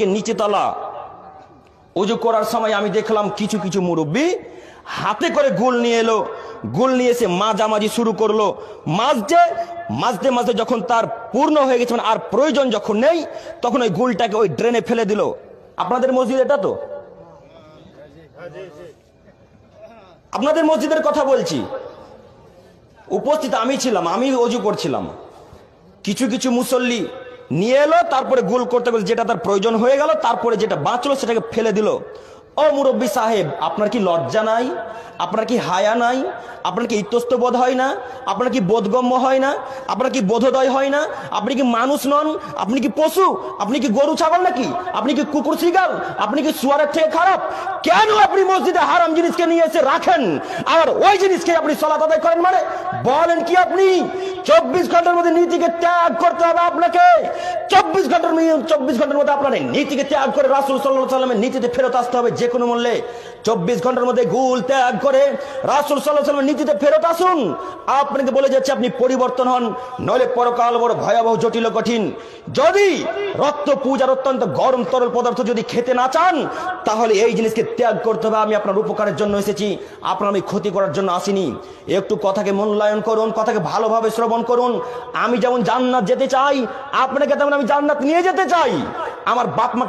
নিচে তলা উজু করার সময় আমি দেখলাম কিছু কিছু মুরব্বী হাতে করে গোল নিয়ে এলো। গোল নিয়ে এসে মাঝামাঝি শুরু করল। মাঝতে মাঝতে মাঝতে যখন তার পূর্ণ হয়ে গেছে মানে আর প্রয়োজন যখন নেই, তখন ওই গোলটাকে ওই ড্রেনে ফেলে দিল। আপনাদের মসজিদ এটা তো? আপনাদের মসজিদের কথা বলছি। উপস্থিত আমি ছিলাম, আমি অজু করছিলাম। কিছু কিছু মুসল্লি নিয়ে এলো, তারপরে গোল করতে করতে যেটা তার প্রয়োজন হয়ে গেল, তারপরে যেটা বাঁচলো সেটাকে ফেলে দিল। ও মুরব্বী সাহেব, আপনার কি লজ্জা নাই? আপনার কি হায়া নাই? আপনার কি ইতস্ত বোধ হয় না? আপনার কি বোধগম্য হয় না? আপনার কি বোধোদয় হয় না? আপনি কি মানুষ নন? আপনি কি পশু? আপনি কি গরু, ছাগল নাকি? আপনি কি কুকুর শিগাল আপনি কি সুয়ারের থেকে খারাপ? কেন আপনি মসজিদে হারাম জিনিসকে নিয়ে এসে রাখেন? আর ওই জিনিসকে আপনি সলাত আদায় করেন মানে? বলেন কি আপনি? চব্বিশ ঘণ্টার মধ্যে নীতিকে ত্যাগ করতে হবে আপনাকে। চব্বিশ ঘণ্টার চব্বিশ ঘণ্টার মধ্যে আপনার নীতিকে ত্যাগ করে রাসুল সাল্লাহ সাল্লামের নীতিতে ফেরত আসতে হবে। যে কোনো মূল্যে চব্বিশ ঘণ্টার মধ্যে গুল ত্যাগ করে রাসুল সাল্লাহ সাল্লামের নীতিতে ফেরত আসুন। আপনাকে বলে যাচ্ছে আপনি পরিবর্তন হন, নইলে পরকাল বড় ভয়াবহ, জটিল কঠিন। যদি রক্ত পূজার অত্যন্ত গরম তরল পদার্থ যদি খেতে না চান, তাহলে এই জিনিসকে ত্যাগ করতে হবে। আমি আপনার উপকারের জন্য এসেছি। আপনার আমি ক্ষতি করার জন্য আসিনি। একটু কথাকে মূল্যায়ন করুন, কথাকে ভালোভাবে শ্রবণ করুন। আমি যেমন জান্নাত যেতে চাই, আপনাকে তেমন আমি জান্নাত নিয়ে যেতে চাই। আমার বাপ মা